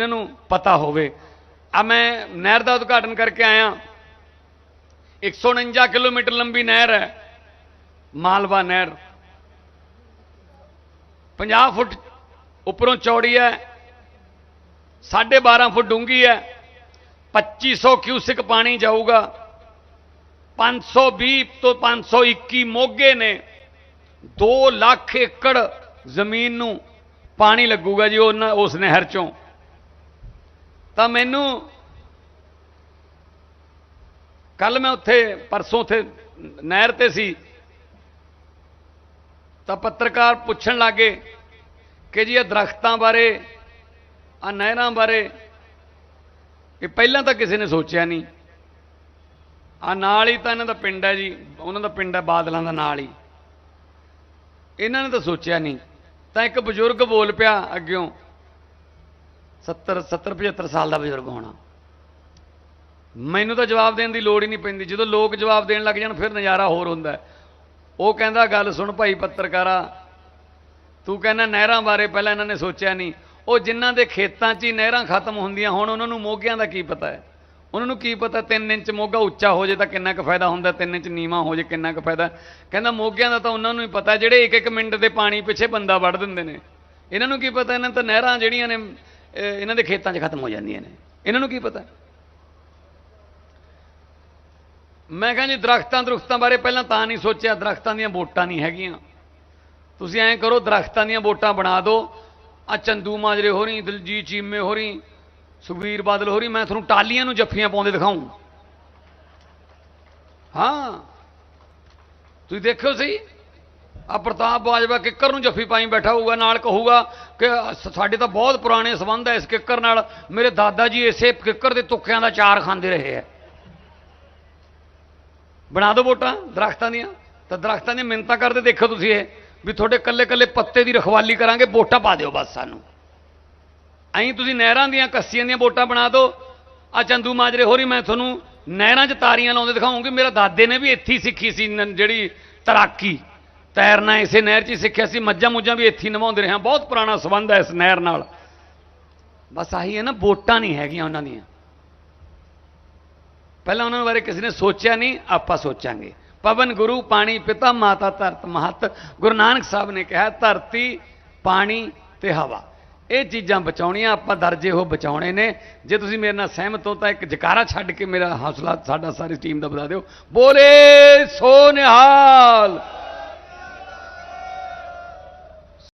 ਇਹਨਾਂ ਨੂੰ ਪਤਾ ਹੋਵੇ। ਆ ਮੈਂ ਨਹਿਰ ਦਾ ਉਦਘਾਟਨ ਕਰਕੇ ਆਇਆ। 149 ਕਿਲੋਮੀਟਰ ਲੰਬੀ ਨਹਿਰ ਹੈ, ਮਾਲਵਾ ਨਹਿਰ। 50 ਫੁੱਟ ਉੱਪਰੋਂ ਚੌੜੀ ਹੈ 12.5 ਫੁੱਟ ਡੂੰਘੀ ਹੈ 2500 ਕਿਊਸਿਕ ਪਾਣੀ ਜਾਊਗਾ। 520 ਤੋਂ 521 ਮੋਗੇ ਨੇ 2 ਲੱਖ ਏਕੜ ਜ਼ਮੀਨ ਨੂੰ ਪਾਣੀ ਲੱਗੂਗਾ ਜੀ ਉਹਨਾਂ ਉਸ ਨਹਿਰ ਚੋਂ। ਤਾਂ ਮੈਨੂੰ ਕੱਲ ਮੈਂ ਉੱਥੇ, ਪਰਸੋਂ ਉੱਥੇ ਨਹਿਰ ਤੇ ਸੀ। ਤਾਂ ਪੱਤਰਕਾਰ ਪੁੱਛਣ ਲੱਗੇ ਕਿ ਜੀ ਇਹ ਦਰਖਤਾਂ ਬਾਰੇ ਆ ਨਹਿਰਾਂ ਬਾਰੇ, ਇਹ ਪਹਿਲਾਂ ਤਾਂ ਕਿਸੇ ਨੇ ਸੋਚਿਆ ਨਹੀਂ। ਆ ਨਾਲ ਹੀ ਤਾਂ ਇਹਨਾਂ ਦਾ ਪਿੰਡ ਹੈ ਜੀ, ਉਹਨਾਂ ਦਾ ਪਿੰਡ ਹੈ ਬਾਦਲਾਂ ਦਾ ਨਾਲ ਹੀ। ਇਹਨਾਂ ਨੇ ਤਾਂ ਸੋਚਿਆ ਨਹੀਂ। ਤਾਂ ਇੱਕ ਬਜ਼ੁਰਗ ਬੋਲ ਪਿਆ ਅੱਗਿਓਂ 70 70 75 ਸਾਲ ਦਾ ਬਜ਼ੁਰਗ ਹੋਣਾ। ਮੈਨੂੰ ਤਾਂ ਜਵਾਬ ਦੇਣ ਦੀ ਲੋੜ ਹੀ ਨਹੀਂ ਪੈਂਦੀ। ਜਦੋਂ ਲੋਕ ਜਵਾਬ ਦੇਣ ਲੱਗ ਜਾਣ, ਫਿਰ ਨਜ਼ਾਰਾ ਹੋਰ ਹੁੰਦਾ ਉਹ ਕਹਿੰਦਾ, ਗੱਲ ਸੁਣ ਭਾਈ ਪੱਤਰਕਾਰਾ, ਤੂੰ ਕਹਿੰਦਾ ਨਹਿਰਾਂ ਬਾਰੇ ਪਹਿਲਾਂ ਇਹਨਾਂ ਨੇ ਸੋਚਿਆ ਨਹੀਂ। ਉਹ ਜਿਨ੍ਹਾਂ ਦੇ ਖੇਤਾਂ 'ਚ ਹੀ ਨਹਿਰਾਂ ਖਤਮ ਹੁੰਦੀਆਂ ਹੁਣ, ਉਹਨਾਂ ਨੂੰ ਮੋਗਿਆਂ ਦਾ ਕੀ ਪਤਾ ਹੈ? ਉਹਨਾਂ ਨੂੰ ਕੀ ਪਤਾ 3 ਇੰਚ ਮੋਗਾ ਉੱਚਾ ਹੋ ਜੇ ਤਾਂ ਕਿੰਨਾ ਕੁ ਫਾਇਦਾ ਹੁੰਦਾ 3 ਇੰਚ ਨੀਵਾ ਹੋ ਜੇ ਕਿੰਨਾ ਕੁ ਫਾਇਦਾ ਕਹਿੰਦਾ, ਮੋਗਿਆਂ ਦਾ ਤਾਂ ਉਹਨਾਂ ਨੂੰ ਹੀ ਪਤਾ, ਜਿਹੜੇ ਇੱਕ ਇੱਕ ਮਿੰਟ ਦੇ ਪਾਣੀ ਪਿੱਛੇ ਬੰਦਾ ਵੜ ਦਿੰਦੇ ਨੇ। ਇਹਨਾਂ ਨੂੰ ਕੀ ਪਤਾ, ਇਹਨਾਂ ਤਾਂ ਨਹਿਰਾਂ ਜਿਹੜੀਆਂ ਨੇ ਇਹਨਾਂ ਦੇ ਖੇਤਾਂ 'ਚ ਖਤਮ ਹੋ ਜਾਂਦੀਆਂ ਨੇ। ਇਹਨਾਂ ਨੂੰ ਕੀ ਪਤਾ? ਮੈਂ ਕਹਿੰਦਾ ਜੀ, ਦਰਖਤਾਂ ਦਰਖਤਾਂ ਬਾਰੇ ਪਹਿਲਾਂ ਤਾਂ ਨਹੀਂ ਸੋਚਿਆ। ਦਰਖਤਾਂ ਦੀਆਂ ਵੋਟਾਂ ਨਹੀਂ ਹੈਗੀਆਂ। ਤੁਸੀਂ ਐਂ ਕਰੋ, ਦਰਖਤਾਂ ਦੀਆਂ ਵੋਟਾਂ ਬਣਾ ਦਿਓ। ਆ ਚੰਦੂ ਮਾਜਰੇ ਹੋ ਰਹੀ ਦਿਲਜੀਤ ਚੀਮੇ ਹੋ ਰਹੀ ਸੁਖਵੀਰ ਬਾਦਲ ਹੋ ਰਹੀ ਮੈਂ ਤੁਹਾਨੂੰ ਟਾਲੀਆਂ ਨੂੰ ਜੱਫੀਆਂ ਪਾਉਂਦੇ ਦਿਖਾਉਂ ਹਾਂ। ਤੁਸੀਂ ਦੇਖਿਓ ਸਹੀ? ਆ ਪ੍ਰਤਾਪ ਬਾਜਵਾ ਕਿੱਕਰ ਨੂੰ ਜੱਫੀ ਪਾਈ ਬੈਠਾ ਹੋਊਗਾ, ਨਾਲ ਕਹੂਗਾ ਕਿ ਸਾਡੇ ਤਾਂ ਬਹੁਤ ਪੁਰਾਣੇ ਸਬੰਧ ਹੈ ਇਸ ਕਿੱਕਰ ਨਾਲ। ਮੇਰੇ ਦਾਦਾ ਜੀ ਇਸੇ ਕਿੱਕਰ ਦੇ ਤੁੱਕਿਆਂ ਦਾ ਚਾਰ ਖਾਂਦੇ ਰਹੇ ਹੈ ਬਣਾ ਦਿਓ ਵੋਟਾਂ, ਦਰਖਤਾਂ ਦੀਆਂ। ਤਾਂ ਦਰਖਤਾਂ ਦੀਆਂ ਮਿੰਨਤਾਂ ਕਰਦੇ ਦੇਖੋ ਤੁਸੀਂ ਇਹ, ਵੀ ਤੁਹਾਡੇ ਕੱਲੇ ਕੱਲੇ ਪੱਤੇ ਦੀ ਰਖਵਾਲੀ ਕਰਾਂਗੇ, ਵੋਟਾਂ ਪਾ ਦਿਓ ਬਸ ਸਾਨੂੰ। ਐਂ ਤੁਸੀਂ ਨਹਿਰਾਂ ਦੀਆਂ, ਕੱਸੀਆਂ ਦੀਆਂ ਵੋਟਾਂ ਬਣਾ ਦਿਓ ਆ ਚੰਦੂ ਮਾਜਰੇ ਹੋਰੀ, ਮੈਂ ਤੁਹਾਨੂੰ ਨਹਿਰਾਂ 'ਚ ਤਾਰੀਆਂ ਲਾਉਂਦੇ ਦਿਖਾਉਂਗੀ। ਮੇਰੇ ਦਾਦੇ ਨੇ ਵੀ ਇੱਥੇ ਸਿੱਖੀ ਸੀ ਨ- ਜਿਹੜੀ ਤੈਰਾਕੀ। ਤੈਰਨਾ ਇਸੇ ਨਹਿਰ 'ਚ ਹੀ ਸਿੱਖਿਆ ਸੀ, ਮੱਝਾਂ ਮੁੱਝਾਂ ਵੀ ਇੱਥੇ ਹੀ ਨਵਾਉਂਦੇ ਰਹੇ ਹਾਂ। ਬਹੁਤ ਪੁਰਾਣਾ ਸਬੰਧ ਹੈ ਇਸ ਨਹਿਰ ਨਾਲ। ਬਸ ਆਹੀ ਹੈ ਨਾ, ਵੋਟਾਂ ਨਹੀਂ ਹੈਗੀਆਂ ਉਹਨਾਂ ਦੀਆਂ। ਪਹਿਲਾਂ ਉਹਨਾਂ ਬਾਰੇ ਕਿਸੇ ਨੇ ਸੋਚਿਆ ਨਹੀਂ, ਆਪਾਂ ਸੋਚਾਂਗੇ। ਪਵਨ ਗੁਰੂ, ਪਾਣੀ, ਪਿਤਾ, ਮਾਤਾ, ਧਰਤ, ਮਹਤ। ਗੁਰੂ ਨਾਨਕ ਸਾਹਿਬ ਨੇ ਕਿਹਾ, ਧਰਤੀ, ਪਾਣੀ ਤੇ ਹਵਾ। ਇਹ ਚੀਜ਼ਾਂ ਬਚਾਉਣੀਆਂ, ਆਪਾਂ ਦਰਜੇ ਉਹ ਬਚਾਉਣੇ ਨੇ। ਜੇ ਤੁਸੀਂ ਮੇਰੇ ਨਾਲ ਸਹਿਮਤ ਹੋ, ਤਾਂ ਇੱਕ ਜਕਾਰਾ ਛੱਡ ਕੇ ਮੇਰਾ ਹੌਸਲਾ ਸਾਡਾ ਸਾਰੀ ਟੀਮ ਦਾ ਵਧਾ ਦਿਓ। ਬੋਲੇ ਸੋ ਨਿਹਾਲ!